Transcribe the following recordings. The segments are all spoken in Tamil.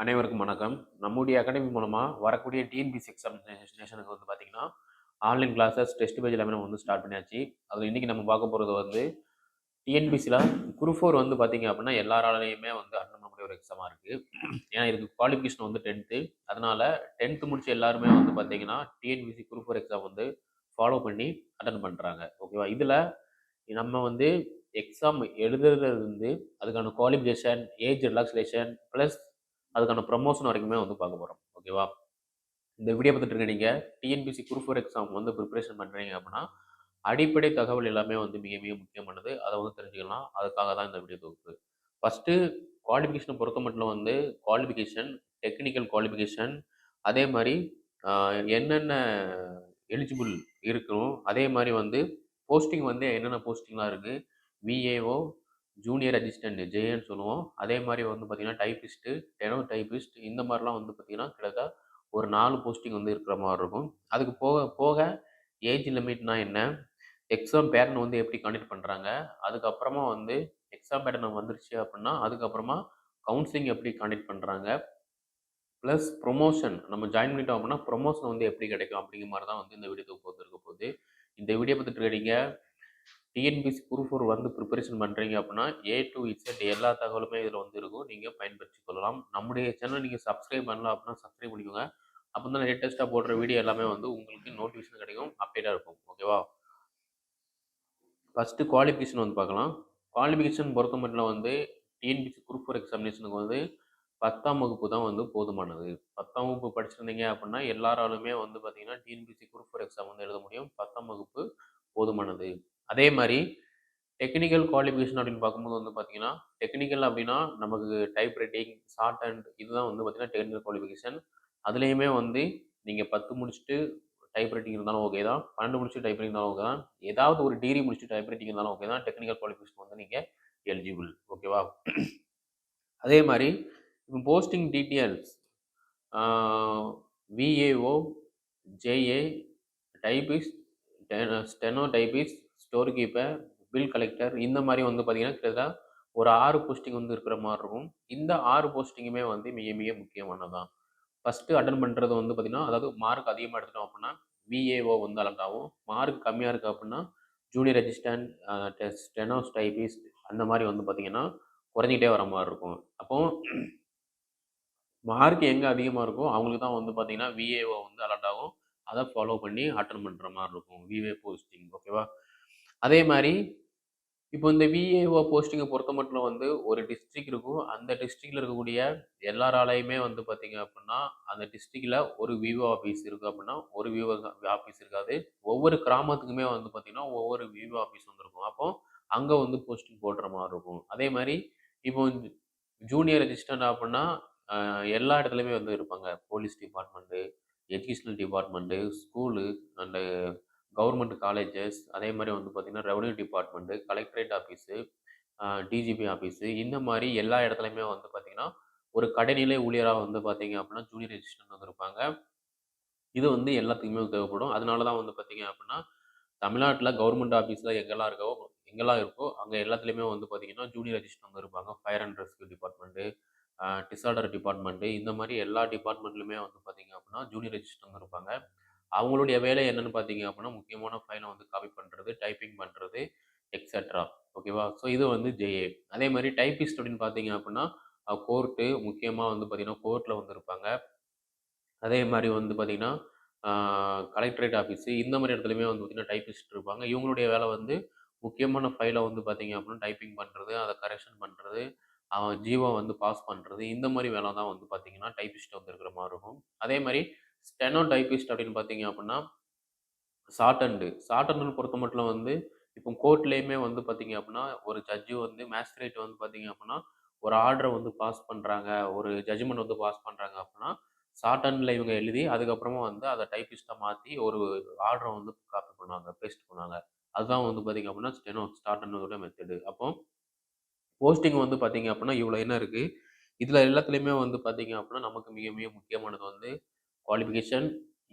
அனைவருக்கும் வணக்கம். நம்முடைய அகாடமி மூலமாக வரக்கூடிய டிஎன்பிசி எக்ஸாமினேஷனுக்கு வந்து பார்த்தீங்கன்னா ஆன்லைன் கிளாஸஸ் டெஸ்ட் பேஜ் எல்லாமே நம்ம வந்து ஸ்டார்ட் பண்ணியாச்சு. அதில் இன்றைக்கி நம்ம பார்க்க போகிறது வந்து டிஎன்பிசியில் குரூப் ஃபோர் வந்து பார்த்திங்க அப்படின்னா எல்லாராலையுமே வந்து அட்டன் பண்ணக்கூடிய ஒரு எக்ஸாமாக இருக்குது ஏன்னா இதுக்கு குவாலிஃபிகேஷன் வந்து டென்த்து அதனால் டென்த்து முடிச்சு எல்லாருமே வந்து பார்த்தீங்கன்னா டிஎன்பிசி குரூப் ஃபோர் எக்ஸாம் வந்து ஃபாலோ பண்ணி அட்டன் பண்ணுறாங்க ஓகேவா இதில் நம்ம வந்து எக்ஸாம் எழுதுறதுலேருந்து அதுக்கான குவாலிஃபிகேஷன் ஏஜ் ரிலாக்ஸேஷன் ப்ளஸ் அதுக்கான ப்ரமோஷன் வரைக்குமே வந்து பார்க்க போகிறோம் ஓகேவா இந்த வீடியோ பார்த்துட்டு இருக்க நீங்கள் டிஎன்பிசி குரூப் ஃபோர் எக்ஸாம் வந்து ப்ரிப்பரேஷன் பண்ணுறீங்க அப்படின்னா அடிப்படை தகவல் எல்லாமே வந்து மிக மிக முக்கியமானது. அதை வந்து தெரிஞ்சுக்கலாம். அதுக்காக தான் இந்த வீடியோ தொகுப்பு. ஃபஸ்ட்டு குவாலிஃபிகேஷனை பொறுத்த மட்டும் வந்து குவாலிஃபிகேஷன் டெக்னிக்கல் குவாலிஃபிகேஷன் அதே மாதிரி என்னென்ன எலிஜிபிள் இருக்கணும் அதே மாதிரி வந்து போஸ்டிங் வந்து என்னென்ன போஸ்டிங்லாம் இருக்குது விஏஓ ஜூனியர் அசிஸ்டன்ட் ஜேஏன்னு சொல்லுவோம். அதே மாதிரி வந்து பார்த்திங்கன்னா டைப்பிஸ்ட்டு டெனோ டைப்பிஸ்ட் இந்த மாதிரிலாம் வந்து பார்த்திங்கன்னா கிட்டத்தட்ட ஒரு நாலு போஸ்டிங் வந்து இருக்கிற மாதிரி இருக்கும். அதுக்கு போக போக ஏஜ் லிமிட்னா என்ன? எக்ஸாம் பேட்டர்ன் வந்து எப்படி கண்டக்ட் பண்ணுறாங்க அதுக்கப்புறமா வந்து எக்ஸாம் பேட்டர்ன் வந்துருச்சு அப்படின்னா அதுக்கப்புறமா கவுன்சிலிங் எப்படி கண்டக்ட் பண்ணுறாங்க ப்ளஸ் ப்ரொமோஷன் நம்ம ஜாயின் பண்ணிட்டோம் அப்படின்னா ப்ரொமோஷன் வந்து எப்படி கிடைக்கும் அப்படிங்கிற மாதிரி தான் வந்து இந்த வீடியோ தொகுப்பு இருக்க போகுது. இந்த வீடியோ பார்த்துட்டு இருக்கீங்க டிஎன்பிசி குரூப் ஃபோர் வந்து ப்ரிப்பரேஷன் பண்ணுறீங்க அப்படின்னா ஏ டு இசட் எல்லா தகவலுமே இதில் வந்து இருக்கும். நீங்கள் பயன்படுத்தி கொள்ளலாம். நம்முடைய சேனல் நீங்கள் சப்ஸ்கிரைப் பண்ணலாம் அப்படின்னா சப்ஸ்கிரைப் பண்ணிக்கோங்க. அப்போ தான் லேட்டஸ்ட்டாக போடுற வீடியோ எல்லாமே வந்து உங்களுக்கு நோட்டிஃபிகேஷன் கிடைக்கும். அப்டேட்டாக இருக்கும். ஓகேவா ஃபஸ்ட்டு குவாலிஃபிகேஷன் வந்து பார்க்கலாம். குவாலிஃபிகேஷன் பொறுத்த மட்டும் வந்து டிஎன்பிசி குரூப் ஃபோர் எக்ஸாமினேஷனுக்கு வந்து பத்தாம் வகுப்பு தான் வந்து போதுமானது. பத்தாம் வகுப்பு படிச்சிருந்தீங்க அப்படின்னா எல்லாராலுமே வந்து பார்த்தீங்கன்னா டிஎன்பிசி குரூப் ஃபோர் எக்ஸாம் வந்து எழுத முடியும். பத்தாம் வகுப்பு போதுமானது. அதே மாதிரி டெக்னிக்கல் குவாலிஃபிகேஷன் அப்படின்னு பார்க்கும்போது வந்து பார்த்தீங்கன்னா டெக்னிக்கல் அப்படின்னா நமக்கு டைப் ரைட்டிங் ஷார்ட் அண்ட் இதுதான் வந்து பார்த்தீங்கன்னா டெக்னிக்கல் குவாலிஃபிகேஷன் அதுலேயுமே வந்து நீங்கள் பத்து முடிச்சுட்டு டைப் ரைட்டிங் இருந்தாலும் ஓகே தான். பன்னெண்டு முடிச்சுட்டு டைப் ரைட்டிங் இருந்தாலும் ஓகே தான். ஏதாவது ஒரு டிகிரி முடிச்சுட்டு டைப் ரைட்டிங் இருந்தாலும் ஓகே தான். டெக்னிக்கல் குவாலிஃபிகேஷன் வந்து நீங்கள் எலிஜிபிள் ஓகேவா அதே மாதிரி இப்போ posting details VAO JA typist steno typist store keeper bill collector இந்த மாதிரி வந்து பார்த்தீங்கன்னா கிட்டத்தட்ட ஒரு ஆறு போஸ்டிங் வந்து இருக்கிற மாதிரி இருக்கும். இந்த ஆறு போஸ்டிங்குமே வந்து மிக மிக முக்கியமானதான் ஃபஸ்ட்டு அட்டன் பண்ணுறது வந்து பார்த்திங்கன்னா அதாவது மார்க் அதிகமாக எடுத்துட்டோம் அப்படின்னா விஏஓ வந்து அலர்ட் ஆகும். மார்க் கம்மியாக இருக்குது அப்படின்னா ஜூனியர் ரெஜிஸ்டன்ட் ஸ்டெனோஸ் டைபிஸ்ட் அந்த மாதிரி வந்து பார்த்திங்கன்னா குறைஞ்சிக்கிட்டே வர மாதிரி இருக்கும். அப்போ மார்க் எங்கே அதிகமாக இருக்கோ அவங்களுக்கு தான் வந்து பார்த்திங்கன்னா விஏஓ வந்து அலர்ட் ஆகும். அதை ஃபாலோ பண்ணி அட்டன் பண்ணுற மாதிரி இருக்கும். விஏ போஸ்டிங் ஓகேவா அதே மாதிரி இப்போ இந்த விஏஓ போஸ்டிங்கை பொறுத்த மட்டும் வந்து ஒரு டிஸ்ட்ரிக்ட் இருக்கும். அந்த டிஸ்ட்ரிக்டில் இருக்கக்கூடிய எல்லாராலையுமே வந்து பார்த்தீங்க அப்படின்னா அந்த டிஸ்ட்ரிக்டில் ஒரு விஓ ஆஃபீஸ் இருக்குது அப்படின்னா ஒரு விவோ ஆஃபீஸ் இருக்காது. ஒவ்வொரு கிராமத்துக்குமே வந்து பார்த்திங்கன்னா ஒவ்வொரு விஓ ஆஃபீஸ் வந்துருக்கும். அப்போ அங்கே வந்து போஸ்டிங் போடுற மாதிரி இருக்கும். அதே மாதிரி இப்போ ஜூனியர் ரெஜிஸ்டன்ட் அப்படின்னா எல்லா இடத்துலையுமே வந்து இருப்பாங்க. Police department educational department school and government colleges அதே மாதிரி வந்து பார்த்திங்கன்னா revenue department collectorate office DGP office இந்த மாதிரி எல்லா இடத்துலையுமே வந்து பார்த்திங்கன்னா ஒரு கடைநிலை ஊழியராக வந்து பார்த்தீங்க அப்படின்னா ஜூனியர் ரெஜிஸ்டன்ட் வந்து இருப்பாங்க. இது வந்து எல்லாத்துக்குமே தேவைப்படும். அதனால தான் வந்து பார்த்தீங்க அப்படின்னா தமிழ்நாட்டில் கவர்மெண்ட் ஆஃபீஸில் எங்கெல்லாம் இருக்கோ எங்கெல்லாம் இருக்கோ அங்கே எல்லாத்துலேயுமே வந்து பார்த்தீங்கன்னா ஜூனியர் ரெஜிஸ்டர் வந்து இருப்பாங்க. Fire and rescue department disaster department இந்த மாதிரி எல்லா டிபார்ட்மெண்ட்லையுமே வந்து பார்த்தீங்க அப்படின்னா ஜூனியர் ரெஜிஸ்டர் வந்து இருப்பாங்க. அவங்களுடைய வேலை என்னன்னு பார்த்தீங்க அப்படின்னா முக்கியமான ஃபைலை வந்து காப்பி பண்ணுறது டைப்பிங் பண்ணுறது எக்ஸெட்ரா ஓகேவா ஸோ இது வந்து ஜேஏ அதே மாதிரி டைப்பிஸ்ட் அப்படின்னு பார்த்தீங்க அப்படின்னா கோர்ட்டு முக்கியமாக வந்து பார்த்தீங்கன்னா கோர்ட்டில் வந்து இருப்பாங்க அதே மாதிரி வந்து பார்த்தீங்கன்னா கலெக்டரேட் ஆஃபீஸு இந்த மாதிரி இடத்துலையுமே வந்து பார்த்திங்கன்னா டைப்பிஸ்ட் இருப்பாங்க. இவங்களுடைய வேலை வந்து முக்கியமான ஃபைலை வந்து பார்த்தீங்க அப்படின்னா டைப்பிங் பண்ணுறது அதை கரெக்ஷன் பண்ணுறது அவன் ஜீவோ வந்து பாஸ் பண்ணுறது இந்த மாதிரி வேலை தான் வந்து பார்த்தீங்கன்னா டைப்பிஸ்ட் வந்து இருக்கிற மாதிரி இருக்கும். அதே மாதிரி ஸ்டெனோ டைபிஸ்ட் அப்படின்னு பார்த்தீங்க அப்படின்னா ஷார்ட் அண்டு பொறுத்த மட்டும் வந்து இப்போ கோர்ட்லேயுமே வந்து பார்த்தீங்க அப்படின்னா ஒரு ஜட்ஜு வந்து மேஸ்திரேட் வந்து பார்த்தீங்க அப்படின்னா ஒரு ஆர்டரை வந்து பாஸ் பண்ணுறாங்க ஒரு ஜட்ஜ்மெண்ட் வந்து பாஸ் பண்ணுறாங்க அப்படின்னா ஷார்ட் இவங்க எழுதி அதுக்கப்புறமா வந்து அதை டைப்பிஸ்ட்டாக மாற்றி ஒரு ஆர்டரை வந்து காப்பி பண்ணுவாங்க பேஸ்ட் பண்ணுவாங்க. அதுதான் வந்து பார்த்தீங்க அப்படின்னா ஸ்டெனோ ஸ்டார்ட் மெத்தடு அப்போ போஸ்டிங் வந்து பார்த்தீங்க அப்படின்னா இவ்வளோ என்ன இருக்குது இதில் எல்லாத்துலேயுமே வந்து பார்த்தீங்க அப்படின்னா நமக்கு மிக மிக முக்கியமானது வந்து குவாலிஃபிகேஷன்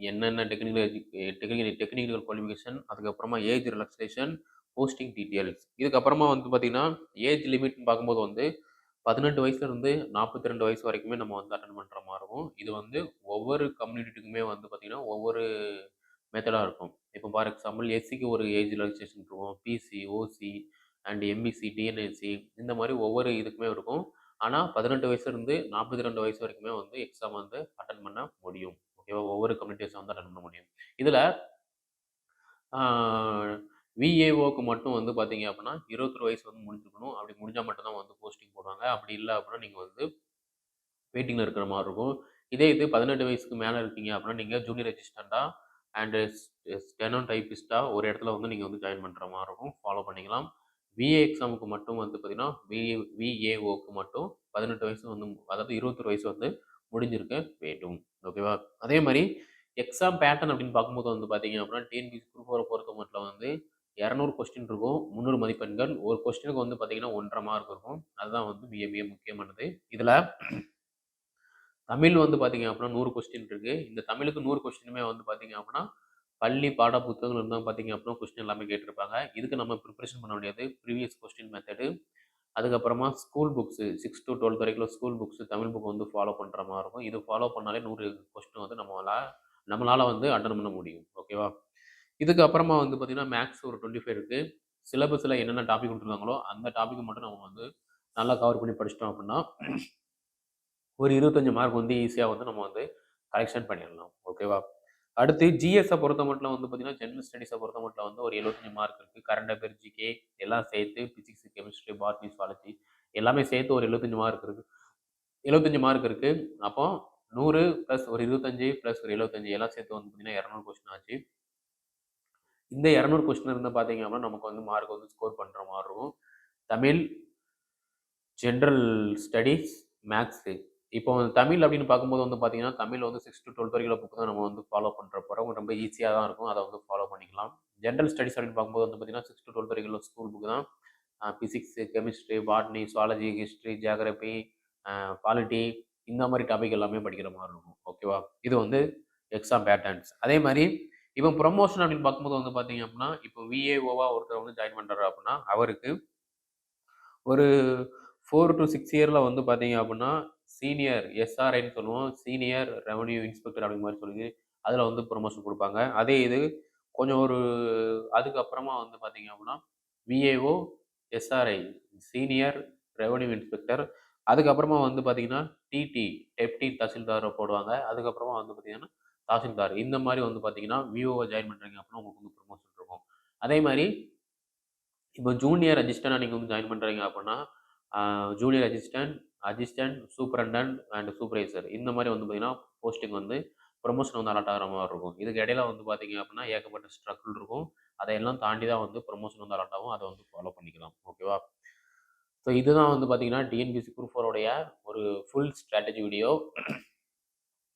என்னென்ன டெக்னிக்கல் டெக்னிக்கல் டெக்னிக்கல் குவாலிஃபிகேஷன் அதுக்கப்புறமா ஏஜ் ரிலாக்ஸேஷன் போஸ்டிங் டீட்டெயில்ஸ் இதுக்கப்புறமா வந்து பார்த்திங்கன்னா ஏஜ் லிமிட்னு பார்க்கும்போது வந்து பதினெட்டு வயசுலேருந்து நாற்பத்தி ரெண்டு வயசு வரைக்குமே நம்ம வந்து அட்டன் பண்ணுற மாதிரி இருக்கும் இது வந்து ஒவ்வொரு கம்யூனிட்டிக்குமே வந்து பார்த்திங்கன்னா ஒவ்வொரு மெத்தடாக இருக்கும். இப்போ ஃபார் எக்ஸாம்பிள் எஸ்சிக்கு ஒரு ஏஜ் ரிலாக்ஸேஷன் இருக்கும். BC OC and MBC TNPSC இந்த மாதிரி ஒவ்வொரு இதுக்குமே இருக்கும். ஆனால் பதினெட்டு வயசுலேருந்து நாற்பத்தி ரெண்டு வயசு வரைக்குமே வந்து எக்ஸாம் வந்து அட்டன் பண்ண முடியும். ஓகேவா ஒவ்வொரு கம்யூனிட்டிஸும் வந்து அட்டன் பண்ண முடியும். இதில் விஏஓக்கு மட்டும் வந்து பார்த்தீங்க அப்படின்னா இருபத்தொரு வயசு வந்து முடிஞ்சுக்கணும் அப்படி முடிஞ்சால் மட்டும்தான் வந்து போஸ்டிங் போடுவாங்க. அப்படி இல்லை அப்படின்னா நீங்கள் வந்து வெயிட்டிங்கில் இருக்கிற மாதிரி இருக்கும். இதே இது பதினெட்டு வயசுக்கு மேலே இருக்கீங்க அப்படின்னா நீங்கள் ஜூனியர் ரெஜிஸ்டண்டாக அண்டு ஸ்டெனோ டைப்பிஸ்ட்டாக ஒரு இடத்துல வந்து நீங்கள் வந்து ஜாயின் பண்ணுற மாதிரி இருக்கும். ஃபாலோ பண்ணிக்கலாம். விஏ எக்ஸாமுக்கு மட்டும் வந்து பார்த்தீங்கன்னா விஏ விஏஓக்கு மட்டும் பதினெட்டு வயசு வந்து அதாவது இருபத்தொரு வயசு வந்து முடிஞ்சிருக்க வேண்டும். ஓகேவா அதே மாதிரி எக்ஸாம் பேட்டர்ன் அப்படின்னு பார்க்கும்போது வந்து பார்த்தீங்க அப்படின்னா டிஎன்பிசி குரூப் ஃபோரை பொறுத்த மட்டும் வந்து இரநூறு கொஸ்டின் இருக்கும் முந்நூறு மதிப்பெண்கள். ஒரு கொஸ்டினுக்கு வந்து பார்த்தீங்கன்னா ஒன்றரை மார்க் இருக்கும். அதுதான் வந்து மிக மிக முக்கியமானது. இதில் தமிழ் வந்து பார்த்தீங்க அப்படின்னா நூறு கொஸ்டின் இருக்குது இந்த தமிழுக்கு நூறு கொஸ்டினுமே வந்து பார்த்தீங்க அப்படின்னா பள்ளி பாட புத்தகங்கள் இருந்தால் பார்த்தீங்க அப்படின்னா கொஸ்டின் எல்லாமே கேட்டிருப்பாங்க. இதுக்கு நம்ம ப்ரிப்பரேஷன் பண்ண முடியாது ப்ரீவியஸ் கொஸ்டின் மெத்தடு அதுக்கப்புறமா school books six to twelfth வரைக்கும் ஸ்கூல் புக்ஸு தமிழ் புக் வந்து ஃபாலோ பண்ணுற மாதிரி இருக்கும். இது ஃபாலோ பண்ணாலே நூறு கொஸ்டின் வந்து நம்மளால் நம்மளால் வந்து அட்டன் பண்ண முடியும். ஓகேவா இதுக்கப்புறமா வந்து பார்த்திங்கன்னா மேக்ஸ் ஒரு டுவெண்ட்டி ஃபைவ் இருக்குது சிலபஸில் என்னென்ன டாபிக் கொடுத்துருந்தாங்களோ அந்த டாபிக் மட்டும் நம்ம வந்து நல்லா கவர் பண்ணி படிச்சிட்டோம் அப்படின்னா ஒரு இருபத்தஞ்சி மார்க் வந்து ஈஸியாக வந்து நம்ம வந்து கலெக்ஷன் பண்ணிடலாம். ஓகேவா அடுத்து ஜிஎஸை பொறுத்த மட்டும் வந்து பார்த்தீங்கன்னா ஜென்ரல் ஸ்டடீஸை பொறுத்த மட்டும் வந்து ஒரு எழுபத்தஞ்சு மார்க் இருக்குது கரண்ட் அஃபேர் ஜிகே எல்லாம் சேர்த்து ஃபிசிக்ஸ் கெமிஸ்ட்ரி பாட்னி சுவாலஜி எல்லாமே சேர்த்து ஒரு எழுபத்தஞ்சு மார்க் இருக்குது எழுபத்தஞ்சு மார்க் இருக்குது அப்போ நூறு ப்ளஸ் ஒரு இருபத்தஞ்சு ப்ளஸ் ஒரு எழுபத்தஞ்சு எல்லாம் சேர்த்து வந்து பார்த்தீங்கன்னா இரநூறு கொஸ்டின் ஆச்சு. இந்த இரநூறு கொஸ்டின் இருந்தால் பார்த்தீங்க அப்படின்னா நமக்கு வந்து மார்க் வந்து ஸ்கோர் பண்ணுற மாதிரி இருக்கும். தமிழ் ஜென்ரல் ஸ்டடீஸ் மேக்ஸு இப்போ தமிழ் அப்படின்னு பார்க்கும்போது வந்து பார்த்தீங்கன்னா தமிழ் வந்து சிக்ஸ் டு டுவெல்த் வரைக்கும் புக்கு தான் நம்ம வந்து ஃபாலோ பண்ணுற போகிறோம் ரொம்ப ஈஸியாக தான் இருக்கும். அதை வந்து ஃபாலோ பண்ணிக்கலாம். ஜென்ரல் ஸ்டடிஸ் அப்படின்னு பார்க்கும்போது வந்து பார்த்தீங்கன்னா சிக்ஸ் டு டுவெல்த் வரைக்கும் ஸ்கூல் புக்கு தான். Physics chemistry botany zoology history geography polity இந்த மாதிரி டாபிக் எல்லாமே படிக்கிற மாதிரி இருக்கும். ஓகேவா இது வந்து எக்ஸாம் பேட்டர்ன்ஸ் அதே மாதிரி இப்போ ப்ரொமோஷன் அப்படின்னு பார்க்கும்போது வந்து பார்த்தீங்க அப்படின்னா இப்போ விஏஓவா ஒருத்தர் வந்து ஜாயின் பண்ணுறாரு அப்படின்னா அவருக்கு ஒரு ஃபோர் டு சிக்ஸ் இயரில் வந்து பார்த்தீங்க அப்படின்னா சீனியர் எஸ்ஆர்ஐன்னு சொல்லுவோம். சீனியர் ரெவன்யூ இன்ஸ்பெக்டர் அப்படிங்கிற மாதிரி சொல்லி அதில் வந்து ப்ரொமோஷன் கொடுப்பாங்க. அதே இது கொஞ்சம் ஒரு அதுக்கப்புறமா வந்து பார்த்தீங்க அப்படின்னா VAO SRI senior revenue inspector. அதுக்கப்புறமா வந்து பார்த்தீங்கன்னா டிடி டெப்டி தஹசில்தாரை போடுவாங்க. அதுக்கப்புறமா வந்து பார்த்தீங்கன்னா தாசில்தார். இந்த மாதிரி வந்து பார்த்தீங்கன்னா விஓவை ஜாயின் பண்ணுறீங்க அப்படின்னா உங்களுக்கு வந்து ப்ரொமோஷன் இருக்கும். அதே மாதிரி இப்போ ஜூனியர் அசிஸ்டண்டாக நீங்கள் வந்து ஜாயின் பண்ணுறீங்க அப்படின்னா junior assistant assistant superintendent and supervisor. இந்த மாதிரி வந்து பார்த்தீங்கன்னா போஸ்டிங் வந்து ப்ரொமோஷன் வந்து அலாட் ஆகிற மாதிரி இருக்கும். இதுக்கு இடையில வந்து பார்த்தீங்க அப்படின்னா ஏகப்பட்ட ஸ்ட்ரகிள் இருக்கும். அதையெல்லாம் தாண்டி தான் வந்து ப்ரொமோஷன் வந்து அலாட் ஆகும். அதை வந்து ஃபாலோ பண்ணிக்கலாம். ஓகேவா ஸோ இதுதான் வந்து பார்த்தீங்கன்னா டிஎன்பிசி குரூப் ஃபோரோடைய ஒரு full strategy video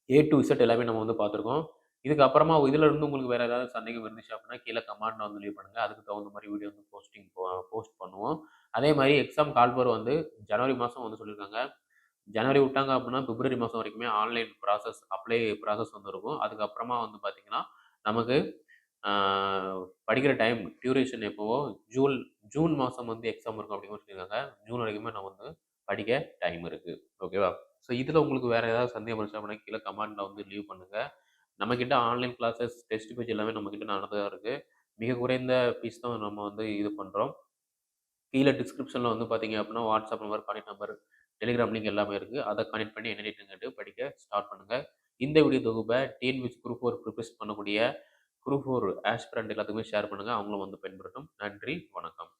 A to Z எல்லாமே நம்ம வந்து பார்த்துருக்கோம். இதுக்கப்புறமா இதில் இருந்து உங்களுக்கு வேறு ஏதாவது சந்தேகம் இருந்துச்சு அப்படின்னா கீழே கமாண்ட் வந்து லீவ் பண்ணுங்கள் அதுக்கு தகுந்த மாதிரி வீடியோ வந்து போஸ்டிங் போஸ்ட் பண்ணுவோம். அதே மாதிரி எக்ஸாம் கால்போர் வந்து ஜனவரி மாதம் வந்து சொல்லியிருக்காங்க. ஜனவரி விட்டாங்க அப்படின்னா பிப்ரவரி மாதம் வரைக்குமே ஆன்லைன் ப்ராசஸ் அப்ளை ப்ராசஸ் வந்து இருக்கும் அதுக்கப்புறமா வந்து பார்த்திங்கன்னா நமக்கு படிக்கிற டைம் டியூரேஷன் எப்போவோ ஜூன் ஜூன் மாதம் வந்து எக்ஸாம் இருக்கும் அப்படின்னு சொல்லியிருக்காங்க. ஜூன் வரைக்குமே நம்ம வந்து படிக்க டைம் இருக்குது ஓகேவா ஸோ இதில் உங்களுக்கு வேறு ஏதாவது சந்தேகம் இருந்துச்சு அப்படின்னா கீழே கமெண்ட்டில் வந்து லீவ் பண்ணுங்கள் நம்மக்கிட்ட ஆன்லைன் கிளாஸஸ் டெஸ்ட் பேஜ் எல்லாமே நம்மக்கிட்ட நடந்ததாக இருக்குது மிக குறைந்த ஃபீஸ் தான் நம்ம வந்து இது பண்ணுறோம் கீழே டிஸ்கிரிப்ஷனில் வந்து பார்த்தீங்க அப்படின்னா WhatsApp number contact number Telegram link எல்லாமே இருக்குது அதை கனெக்ட் பண்ணி என்ன கேட்டு படிக்க ஸ்டார்ட் பண்ணுங்கள் இந்த வீடியோ தொகுப்பை டிஎன்பிசி குரூப் ஃபோர் ப்ரிப்பேர் பண்ணக்கூடிய குரூப் ஃபோர் ஆஸ்பிரண்ட் எல்லாத்துக்குமே ஷேர் பண்ணுங்கள் அவங்களும் வந்து பயன்படுத்தும் நன்றி வணக்கம்.